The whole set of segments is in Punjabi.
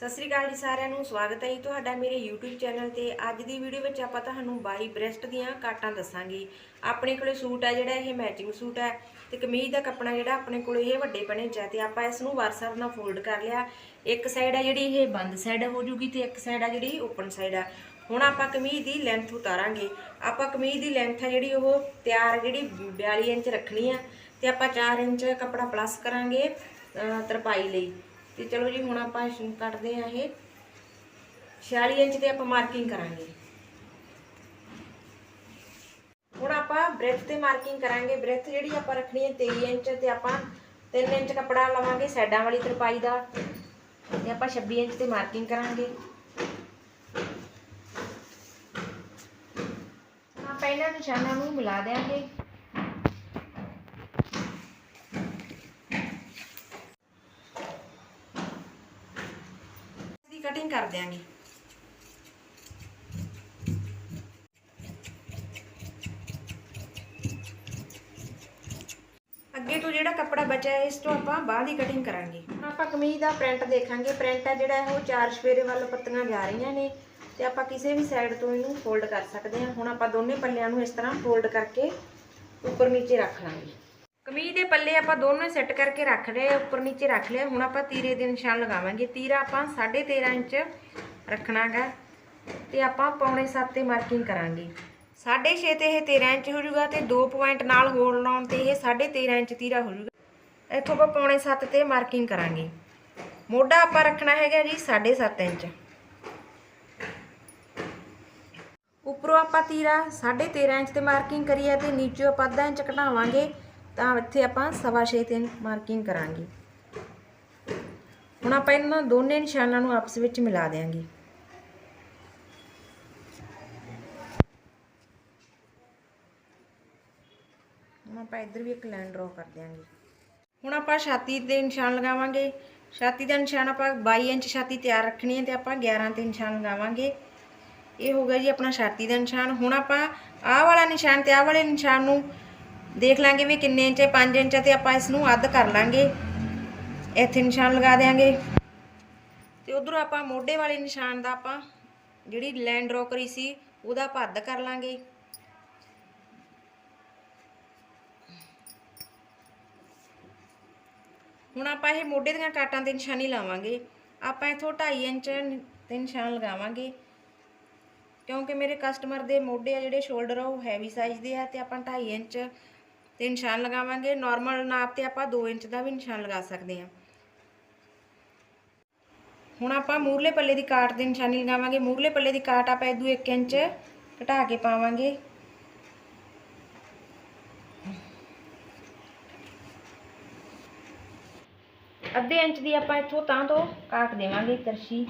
ਸਤਿ ਸ੍ਰੀ ਅਕਾਲ ਜੀ ਸਾਰਿਆਂ ਨੂੰ, ਸਵਾਗਤ ਹੈ ਜੀ ਤੁਹਾਡਾ ਮੇਰੇ YouTube ਚੈਨਲ ਤੇ। ਅੱਜ ਦੀ ਵੀਡੀਓ ਵਿੱਚ ਆਪਾਂ ਤੁਹਾਨੂੰ ਬਾਈ ਬ੍ਰੈਸਟ ਦੀਆਂ ਕਾਟਾਂ ਦੱਸਾਂਗੇ। ਆਪਣੇ ਕੋਲੇ ਸੂਟ ਹੈ ਜਿਹੜਾ, ਇਹ ਮੈਚਿੰਗ ਸੂਟ ਹੈ ਤੇ ਕਮੀਜ਼ ਦਾ ਕੱਪੜਾ ਜਿਹੜਾ ਆਪਣੇ ਕੋਲੇ, ਇਹ ਵੱਡੇ ਬਣੇ ਚਾ ਹੈ ਤੇ ਆਪਾਂ ਇਸ ਨੂੰ ਵਰਸਰ ਨਾਲ ਫੋਲਡ ਕਰ ਲਿਆ। ਇੱਕ ਸਾਈਡ ਹੈ ਜਿਹੜੀ, ਇਹ ਬੰਦ ਸਾਈਡ ਹੋ ਜੂਗੀ ਤੇ ਇੱਕ ਸਾਈਡ ਹੈ ਜਿਹੜੀ ਓਪਨ ਸਾਈਡ ਹੈ ਹੁਣ ਆਪਾਂ ਕਮੀਜ਼ ਦੀ ਲੈਂਥ ਉਤਾਰਾਂਗੇ। ਆਪਾਂ ਕਮੀਜ਼ ਦੀ ਲੈਂਥ ਹੈ ਜਿਹੜੀ, ਉਹ ਤਿਆਰ ਜਿਹੜੀ 42 ਇੰਚ ਰੱਖਣੀ ਆ ਤੇ ਆਪਾਂ 4 ਇੰਚ ਕੱਪੜਾ ਪਲੱਸ ਕਰਾਂਗੇ ਤਰਪਾਈ ਲਈ। ਤੇ ਚਲੋ ਜੀ, ਹੁਣ ਆਪਾਂ ਇਸ ਨੂੰ ਕੱਟਦੇ ਆ ਇਹ। 46 ਇੰਚ ਤੇ ਆਪਾਂ ਮਾਰਕਿੰਗ ਕਰਾਂਗੇ। ਹੁਣ ਆਪਾਂ ਬ੍ਰੈਥ ਤੇ ਮਾਰਕਿੰਗ ਕਰਾਂਗੇ। ਬ੍ਰੈਥ ਜਿਹੜੀ ਆਪਾਂ ਰੱਖਣੀ ਹੈ 23 ਇੰਚ ਤੇ ਆਪਾਂ 3 ਇੰਚ ਕੱਪੜਾ ਲਵਾਂਗੇ ਸਾਈਡਾਂ ਵਾਲੀ ਤਰਪਾਈ ਦਾ। ਤੇ ਆਪਾਂ 26 ਇੰਚ ਤੇ ਮਾਰਕਿੰਗ ਕਰਾਂਗੇ। ਆਪਾਂ ਇਹਨਾਂ ਨਿਸ਼ਾਨਾਂ ਨੂੰ ਮਿਲਾ ਦਿਆਂਗੇ। ਕਟਿੰਗ ਕਰ ਦਿਆਂਗੇ। ਅੱਗੇ ਤੋਂ ਜਿਹੜਾ ਕੱਪੜਾ ਬਚਿਆ ਹੈ ਇਸ ਤੋਂ ਆਪਾਂ ਬਾਹ ਦੀ ਕਟਿੰਗ ਕਰਾਂਗੇ। ਹੁਣ ਆਪਾਂ ਕਮੀਜ਼ ਦਾ ਪ੍ਰਿੰਟ ਦੇਖਾਂਗੇ। ਪ੍ਰਿੰਟ ਹੈ ਜਿਹੜਾ, ਉਹ ਚਾਰ ਸਫੇਰੇ ਵੱਲ ਪੱਤੀਆਂ ਜਾ ਰਹੀਆਂ ਨੇ ਤੇ ਆਪਾਂ ਕਿਸੇ ਵੀ ਸਾਈਡ ਤੋਂ ਇਹਨੂੰ ਫੋਲਡ ਕਰ ਸਕਦੇ ਹਾਂ। ਹੁਣ ਆਪਾਂ ਦੋਨੇ ਪੱਲਿਆਂ ਨੂੰ ਇਸ ਤਰ੍ਹਾਂ ਫੋਲਡ ਕਰਕੇ ਉੱਪਰ ਨੀਚੇ ਰੱਖ ਲਾਂਗੇ। ਕਮੀਜ਼ ਦੇ ਪੱਲੇ ਆਪਾਂ ਦੋਨੋਂ ਸੈੱਟ ਕਰਕੇ ਰੱਖ ਲਏ, ਉੱਪਰ ਨੀਚੇ ਰੱਖ ਲਿਆ। ਹੁਣ ਆਪਾਂ ਤੀਰੇ ਦੇ ਨਿਸ਼ਾਨ ਲਗਾਵਾਂਗੇ। ਤੀਰਾ ਆਪਾਂ 13.5 ਇੰਚ ਰੱਖਣਾਗਾ ਤੇ ਆਪਾਂ ਪੌਣੇ 7 ਤੇ ਮਾਰਕਿੰਗ ਕਰਾਂਗੇ। 6.5 ਤੇ ਇਹ 13 ਇੰਚ ਹੋ ਜਾਊਗਾ ਤੇ 2 ਪੁਆਇੰਟ ਨਾਲ ਹੋਰ ਲਾਉਣ ਤੇ ਇਹ 13.5 ਇੰਚ ਤੀਰਾ ਹੋ ਜਾਊਗਾ। ਇੱਥੋਂ ਆਪਾਂ ਪੌਣੇ 7 ਤੇ ਮਾਰਕਿੰਗ ਕਰਾਂਗੇ। ਮੋਢਾ ਆਪਾਂ ਰੱਖਣਾ ਹੈਗਾ ਜੀ 7.5 ਇੰਚ। ਉੱਪਰੋਂ ਆਪਾਂ ਤੀਰਾ 13.5 ਇੰਚ ਤੇ ਮਾਰਕਿੰਗ ਕਰੀ ਹੈ ਤੇ ਨੀਚੋਂ ਆਪਾਂ ਅੱਧਾ ਇੰਚ ਘਟਾਵਾਂਗੇ। ਤਾਂ ਇੱਥੇ ਆਪਾਂ 6.5 ਤੇ ਮਾਰਕਿੰਗ ਕਰਾਂਗੇ। ਹੁਣ ਆਪਾਂ ਇਹਨਾਂ ਦੋਨੇ ਨਿਸ਼ਾਨਾਂ ਨੂੰ ਆਪਸ ਵਿੱਚ ਮਿਲਾ ਦੇਵਾਂਗੇ ਹੁਣ ਆਪਾਂ ਇੱਧਰ ਵੀ ਇੱਕ ਲਾਈਨ ਡਰਾ ਕਰ ਦਿਆਂਗੇ। ਹੁਣ ਆਪਾਂ ਛਾਤੀ ਦੇ ਨਿਸ਼ਾਨ ਲਗਾਵਾਂਗੇ। ਛਾਤੀ ਦਾ ਨਿਸ਼ਾਨ ਆਪਾਂ 22 ਇੰਚ ਛਾਤੀ ਤਿਆਰ ਰੱਖਣੀ ਹੈ ਤੇ ਆਪਾਂ 11 ਤੇ ਨਿਸ਼ਾਨ ਲਗਾਵਾਂਗੇ। ਇਹ ਹੋ ਗਿਆ ਜੀ ਆਪਣਾ ਛਾਤੀ ਦਾ ਨਿਸ਼ਾਨ। ਹੁਣ ਆਪਾਂ ਆਹ ਵਾਲਾ ਨਿਸ਼ਾਨ ਤੇ ਆਹ ਵਾਲੇ ਨਿਸ਼ਾਨ ਨੂੰ ਦੇਖ ਲਾਂਗੇ ਵੀ ਕਿੰਨੇ ਇੰਚ ਹੈ 5 ਇੰਚ ਤੇ ਆਪਾਂ ਇਸ ਨੂੰ ਅੱਧ ਕਰ ਲਾਂਗੇ। ਇੱਥੇ ਨਿਸ਼ਾਨ ਲਗਾ ਦੇਾਂਗੇ ਤੇ ਉਧਰੋਂ ਆਪਾਂ ਮੋਢੇ ਵਾਲੇ ਨਿਸ਼ਾਨ ਦਾ ਆਪਾਂ ਜਿਹੜੀ ਲਾਈਨ ਡਰਾ ਕਰੀ ਸੀ, ਉਹਦਾ ਆਪਾਂ ਅੱਧ ਕਰ ਲਾਂਗੇ। ਹੁਣ ਆਪਾਂ ਇਹ ਮੋਢੇ ਦੀਆਂ ਕਾਟਾਂ ਤੇ ਨਿਸ਼ਾਨੀ ਲਾਵਾਂਗੇ। ਆਪਾਂ ਇਥੋਂ 2.5 ਇੰਚ ਤੇ ਨਿਸ਼ਾਨ ਲਗਾਵਾਂਗੇ। ਕਿਉਂਕਿ ਮੇਰੇ ਕਸਟਮਰ ਦੇ ਮੋਢੇ ਆ ਜਿਹੜੇ ਸ਼ੋਲਡਰ ਆ, ਉਹ ਹੈਵੀ ਸਾਈਜ਼ ਦੇ ਆ ਤੇ ਆਪਾਂ 2.5 ਇੰਚ ਤੇ ਨਿਸ਼ਾਨ ਲਗਾਵਾਂਗੇ। ਨਾਰਮਲ ਨਾਪ ਤੇ ਆਪਾਂ 2 ਇੰਚ ਦਾ ਵੀ ਨਿਸ਼ਾਨ ਲਗਾ ਸਕਦੇ ਹਾਂ। ਹੁਣ ਆਪਾਂ ਮੂਰਲੇ ਪੱਲੇ ਦੀ ਕਾਟ ਦੀ ਨਿਸ਼ਾਨੀ ਲਗਾਵਾਂਗੇ। ਮੂਰਲੇ ਪੱਲੇ ਦੀ ਕਾਟ ਆਪਾਂ ਇਦੋਂ 1 ਇੰਚ ਘਟਾ ਕੇ ਪਾਵਾਂਗੇ। ਅੱਧੇ ਇੰਚ ਦੀ ਆਪਾਂ ਇੱਥੋਂ ਤਾਂ ਤੋਂ ਕਾਟ ਦੇਵਾਂਗੇ ਤਰਸ਼ੀ।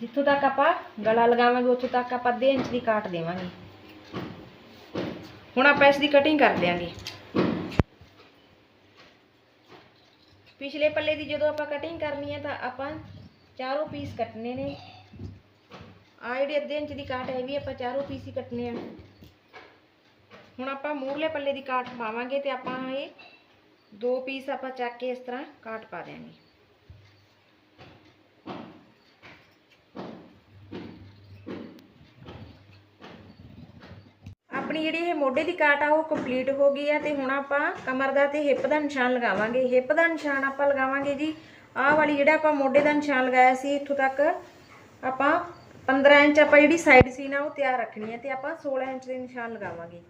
ਜਿੱਥੋਂ ਤੱਕ ਆਪਾਂ ਗਲਾ ਲਗਾਵਾਂਗੇ, ਉੱਥੋਂ ਤੱਕ ਆਪਾਂ ਅੱਧੇ ਇੰਚ ਦੀ ਕਾਟ ਦੇਵਾਂਗੇ। ਹੁਣ ਆਪਾਂ ਇਸ ਦੀ ਕਟਿੰਗ ਕਰ ਦਿਆਂਗੇ ਪਿਛਲੇ ਪੱਲੇ ਦੀ ਜਦੋਂ ਆਪਾਂ ਕਟਿੰਗ ਕਰਨੀ ਹੈ ਤਾਂ ਆਪਾਂ ਚਾਰੋਂ ਪੀਸ ਕੱਟਨੇ ਨੇ। ਆ ਜਿਹੜੀ ਅੱਧੇ ਇੰਚ ਦੀ ਕਾਟ ਹੈ ਇਹ ਵੀ ਆਪਾਂ ਚਾਰੋਂ ਪੀਸ ਹੀ ਕੱਟਨੇ ਆ। ਹੁਣ ਆਪਾਂ ਮੂਹਰਲੇ ਪੱਲੇ ਦੀ ਕਾਟ ਪਾਵਾਂਗੇ ਤੇ ਆਪਾਂ ਇਹ ਦੋ ਪੀਸ ਆਪਾਂ ਚੱਕ ਕੇ ਇਸ ਤਰ੍ਹਾਂ ਕਾਟ ਪਾ ਦਿਆਂਗੇ। ਆਪਣੀ ਜਿਹੜੀ ਇਹ ਮੋਢੇ ਦੀ ਕਾਟ ਆ, ਉਹ ਕੰਪਲੀਟ ਹੋ ਗਈ ਆ ਤੇ ਹੁਣ ਆਪਾਂ ਕਮਰ ਦਾ ਤੇ ਹਿੱਪ ਦਾ ਨਿਸ਼ਾਨ ਲਗਾਵਾਂਗੇ। ਹਿੱਪ ਦਾ ਨਿਸ਼ਾਨ ਆਪਾਂ ਲਗਾਵਾਂਗੇ ਜੀ। ਆਹ ਵਾਲੀ ਜਿਹੜਾ ਆਪਾਂ ਮੋਢੇ ਦਾ ਨਿਸ਼ਾਨ ਲਗਾਇਆ ਸੀ, ਇੱਥੋਂ ਤੱਕ ਆਪਾਂ 15 ਇੰਚ ਆਪਾਂ ਜਿਹੜੀ ਸਾਈਡ ਸੀ ਨਾ, ਉਹ ਤਿਆਰ ਰੱਖਣੀ ਹੈ ਤੇ ਆਪਾਂ 16 ਇੰਚ ਦੇ ਨਿਸ਼ਾਨ ਲਗਾਵਾਂਗੇ।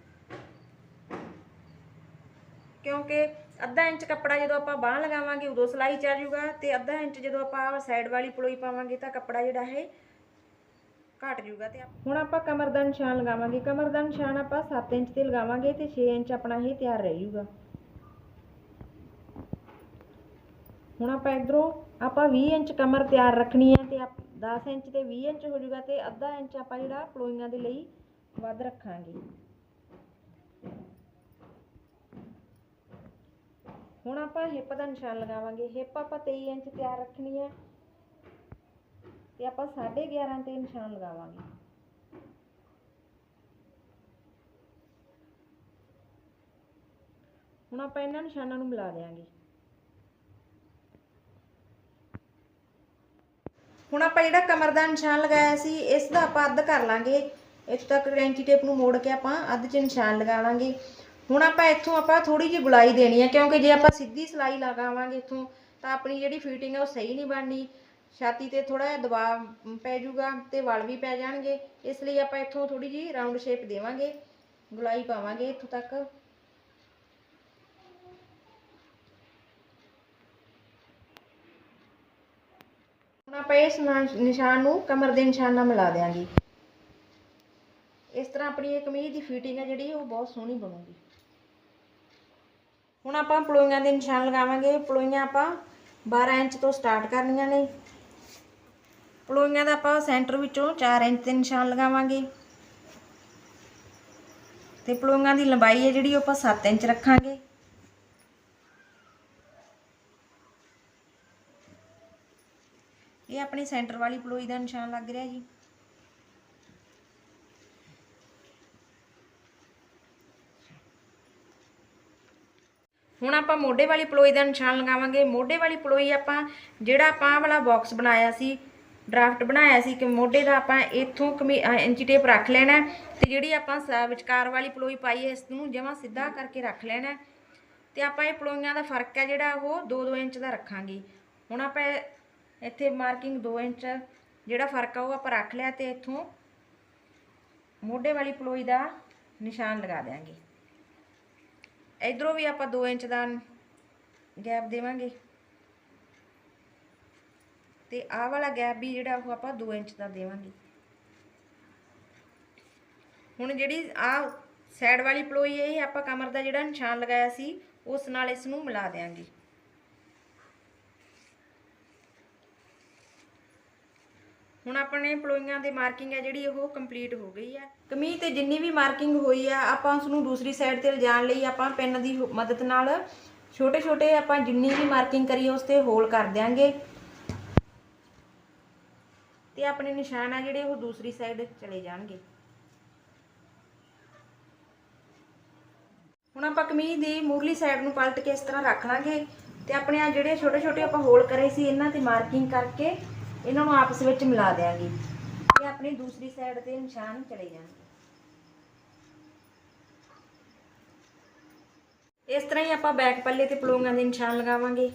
ਕਿਉਂਕਿ ਅੱਧਾ ਇੰਚ ਕੱਪੜਾ ਜਦੋਂ ਆਪਾਂ ਬਾਹ ਲਗਾਵਾਂਗੇ, ਉਦੋਂ ਸਿਲਾਈ ਚੱਲ ਜੂਗਾ ਤੇ ਅੱਧਾ ਇੰਚ ਜਦੋਂ ਆਪਾਂ ਸਾਈਡ ਵਾਲੀ ਪਲੋਈ ਪਾਵਾਂਗੇ ਤਾਂ ਕੱਪੜਾ ਜਿਹੜਾ ਹੈ ਘਟ ਜੂਗਾ ਤੇ ਹੁਣ ਆਪਾਂ ਕਮਰ ਦਾ ਨਿਸ਼ਾਨ ਲਗਾਵਾਂਗੇ। ਕਮਰ ਦਾ ਨਿਸ਼ਾਨ ਆਪਾਂ 7 ਇੰਚ ਤੇ ਲਗਾਵਾਂਗੇ ਤੇ 6 ਇੰਚ ਆਪਣਾ ਇਹ ਤਿਆਰ ਰਹਿ ਜੂਗਾ ਹੁਣ ਆਪਾਂ ਇਧਰੋਂ ਆਪਾਂ 20 ਇੰਚ ਕਮਰ ਤਿਆਰ ਰੱਖਣੀ ਹੈ ਤੇ 10 ਇੰਚ ਤੇ 20 ਇੰਚ ਹੋ ਜੂਗਾ ਤੇ ਅੱਧਾ ਇੰਚ ਆਪਾਂ ਜਿਹੜਾ ਪਲੋਈਆਂ ਦੇ ਲਈ ਵੱਧ ਰੱਖਾਂਗੇ। ਹੁਣ ਆਪਾਂ ਹਿੱਪ ਦਾ ਨਿਸ਼ਾਨ ਲਗਾਵਾਂਗੇ। ਹਿੱਪ ਆਪਾਂ 23 ਇੰਚ ਤਿਆਰ ਰੱਖਣੀ ਹੈ। ਤੇ ਆਪਾਂ 11.5 ਤੇ ਨਿਸ਼ਾਨ ਲਗਾਵਾਂਗੇ। ਹੁਣ ਆਪਾਂ ਇਹਨਾਂ ਨਿਸ਼ਾਨਾਂ ਨੂੰ ਮਿਲਾ ਦਿਆਂਗੇ। ਹੁਣ ਆਪਾਂ ਜਿਹੜਾ ਕਮਰ ਦਾ ਨਿਸ਼ਾਨ ਲਗਾਇਆ ਸੀ ਇਸ ਦਾ ਆਪਾਂ ਅੱਧ ਕਰ ਲਾਂਗੇ। ਇੱਥੇ ਤੱਕ ਕੈਂਚੀ ਟੇਪ ਨੂੰ ਮੋੜ ਕੇ ਆਪਾਂ ਅੱਧ 'ਚ ਨਿਸ਼ਾਨ ਲਗਾ ਲਾਂਗੇ। ਹੁਣ ਆਪਾਂ ਇੱਥੋਂ ਆਪਾਂ ਥੋੜੀ ਜਿਹੀ ਗੁਲਾਈ ਦੇਣੀ ਹੈ ਕਿਉਂਕਿ ਜੇ ਆਪਾਂ ਸਿੱਧੀ ਸਲਾਈ ਲਗਾਵਾਂਗੇ ਇੱਥੋਂ, ਤਾਂ ਆਪਣੀ ਜਿਹੜੀ ਫਿਟਿੰਗ ਹੈ ਉਹ ਸਹੀ ਨਹੀਂ ਬਣਨੀ। ਛਾਤੀ ਤੇ ਥੋੜਾ ਜਿਹਾ ਦਬਾਅ ਪੈ ਜਾਊਗਾ ਤੇ ਵਲ ਵੀ ਪੈ ਜਾਣਗੇ। ਇਸ ਲਈ ਆਪਾਂ ਇੱਥੋਂ ਥੋੜੀ ਜਿਹੀ ਰਾਉਂਡ ਸ਼ੇਪ ਦੇਵਾਂਗੇ, ਗੁਲਾਈ ਪਾਵਾਂਗੇ ਇੱਥੋਂ ਤੱਕ। ਹੁਣ ਆਪਾਂ ਇਸ ਨਿਸ਼ਾਨ ਨੂੰ ਕਮਰ ਦੇ ਨਿਸ਼ਾਨ ਨਾਲ ਮਿਲਾ ਦਿਆਂਗੇ। ਇਸ ਤਰ੍ਹਾਂ ਆਪਣੀ ਇਹ ਕਮੀਜ਼ ਦੀ ਫਿਟਿੰਗ ਹੈ ਜਿਹੜੀ, ਉਹ ਬਹੁਤ ਸੋਹਣੀ ਬਣੂਗੀ। ਹੁਣ ਆਪਾਂ ਪਲੋਈਆਂ ਦੇ ਨਿਸ਼ਾਨ ਲਗਾਵਾਂਗੇ। ਪਲੋਈਆਂ ਆਪਾਂ 12 ਇੰਚ ਤੋਂ ਸਟਾਰਟ ਕਰਨੀਆਂ ਨੇ। ਪਲੋਈਆਂ ਦਾ ਆਪਾਂ ਸੈਂਟਰ ਵਿੱਚੋਂ 4 ਇੰਚ ਦੇ ਨਿਸ਼ਾਨ ਲਗਾਵਾਂਗੇ। ਤੇ ਪਲੋਈਆਂ ਦੀ ਲੰਬਾਈ ਹੈ ਜਿਹੜੀ ਉਹ ਆਪਾਂ 7 ਇੰਚ ਰੱਖਾਂਗੇ। ਇਹ ਆਪਣੀ ਸੈਂਟਰ ਵਾਲੀ ਪਲੋਈ ਦਾ ਨਿਸ਼ਾਨ ਲੱਗ ਰਿਹਾ ਜੀ। ਹੁਣ ਆਪਾਂ ਮੋਢੇ ਵਾਲੀ ਪਲੋਈ ਦਾ ਨਿਸ਼ਾਨ ਲਗਾਵਾਂਗੇ। ਮੋਢੇ ਵਾਲੀ ਪਲੋਈ ਆਪਾਂ ਜਿਹੜਾ ਆਪਾਂ ਵਾਲਾ ਬਾਕਸ ਬਣਾਇਆ ਸੀ ਡਰਾਫਟ ਬਣਾਇਆ ਸੀ ਕਿ ਮੋਢੇ ਦਾ ਆਪਾਂ ਇੱਥੋਂ ਕਮੀ ਇੰਚੀ ਟੇਪ ਰੱਖ ਲੈਣਾ ਹੈ ਤੇ ਜਿਹੜੀ ਆਪਾਂ ਸ- ਵਿਚਕਾਰ ਵਾਲੀ ਪਲੋਈ ਪਾਈ ਹੈ, ਇਸ ਨੂੰ ਜਮਾਂ ਸਿੱਧਾ ਕਰਕੇ ਰੱਖ ਲੈਣਾ ਹੈ। ਤੇ ਆਪਾਂ ਇਹ ਪਲੋਈਆਂ ਦਾ ਫ਼ਰਕ ਹੈ ਜਿਹੜਾ ਉਹ 2-2 ਇੰਚ ਦਾ ਰੱਖਾਂਗੇ। ਹੁਣ ਆਪਾਂ ਇੱਥੇ ਮਾਰਕਿੰਗ 2 ਇੰਚ ਜਿਹੜਾ ਫ਼ਰਕ ਆ ਉਹ ਆਪਾਂ ਰੱਖ ਲਿਆ ਤੇ ਇੱਥੋਂ ਮੋਢੇ ਵਾਲੀ ਪਲੋਈ ਦਾ ਨਿਸ਼ਾਨ ਲਗਾ ਦਿਆਂਗੇ। ਇਧਰੋਂ ਵੀ ਆਪਾਂ 2 ਇੰਚ ਦਾ ਗੈਪ ਦੇਵਾਂਗੇ। ਤੇ ਆਹ ਵਾਲਾ ਗੈਪ ਵੀ ਜਿਹੜਾ ਉਹ ਆਪਾਂ 2 ਇੰਚ ਦਾ ਦੇਵਾਂਗੇ। ਹੁਣ ਜਿਹੜੀ ਆਹ ਸਾਈਡ ਵਾਲੀ ਪਲੋਈ ਹੈ, ਇਹ ਆਪਾਂ ਕਮਰ ਦਾ ਜਿਹੜਾ ਨਿਸ਼ਾਨ ਲਗਾਇਆ ਸੀ, ਉਸ ਨਾਲ ਇਸ ਨੂੰ ਮਿਲਾ ਦੇਾਂਗੇ ਹੁਣ ਆਪਣੇ ਪਲੋਈਆਂ ਦੇ ਮਾਰਕਿੰਗ ਹੈ ਜਿਹੜੀ, ਉਹ ਕੰਪਲੀਟ ਹੋ ਗਈ ਹੈ। ਕਮੀਜ਼ ਤੇ ਜਿੰਨੀ ਵੀ ਮਾਰਕਿੰਗ ਹੋਈ ਆ ਆਪਾਂ ਉਸ ਨੂੰ ਦੂਸਰੀ ਸਾਈਡ ਤੇ ਲਿਜਾਣ ਲਈ ਆਪਾਂ ਪੈਨ ਦੀ ਮਦਦ ਨਾਲ ਛੋਟੇ ਛੋਟੇ ਆਪਾਂ ਜਿੰਨੀ ਵੀ ਮਾਰਕਿੰਗ ਕਰੀ ਉਸ ਤੇ ਹੋਲ ਕਰ ਦਿਆਂਗੇ। ਤੇ ਆਪਣੇ ਨਿਸ਼ਾਨ ਆ ਜਿਹੜੇ ਉਹ ਦੂਸਰੀ ਸਾਈਡ ਚਲੇ ਜਾਣਗੇ। ਹੁਣ ਆਪਾਂ ਕਮੀਜ਼ ਦੀ ਮੂਰਲੀ ਸਾਈਡ ਨੂੰ ਪਲਟ ਕੇ ਇਸ ਤਰ੍ਹਾਂ ਰੱਖ ਲਾਂਗੇ ਤੇ ਆਪਣੇ ਆ ਜਿਹੜੇ ਛੋਟੇ ਛੋਟੇ ਆਪਾਂ ਹੋਲ ਕਰੇ ਸੀ, ਇਹਨਾਂ ਤੇ ਮਾਰਕਿੰਗ ਕਰਕੇ ਇਹਨਾਂ ਨੂੰ ਆਪਸ ਵਿੱਚ ਮਿਲਾ ਦਿਆਂਗੇ। ਤੇ ਆਪਣੀ ਦੂਸਰੀ ਸਾਈਡ ਤੇ ਨਿਸ਼ਾਨ ਚਲੇ ਜਾਣਗੇ। ਇਸ ਤਰ੍ਹਾਂ ਹੀ ਆਪਾਂ ਬੈਕ ਪੱਲੇ ਤੇ ਪਲੋਂਗਾਂ ਦੇ ਨਿਸ਼ਾਨ ਲਗਾਵਾਂਗੇ।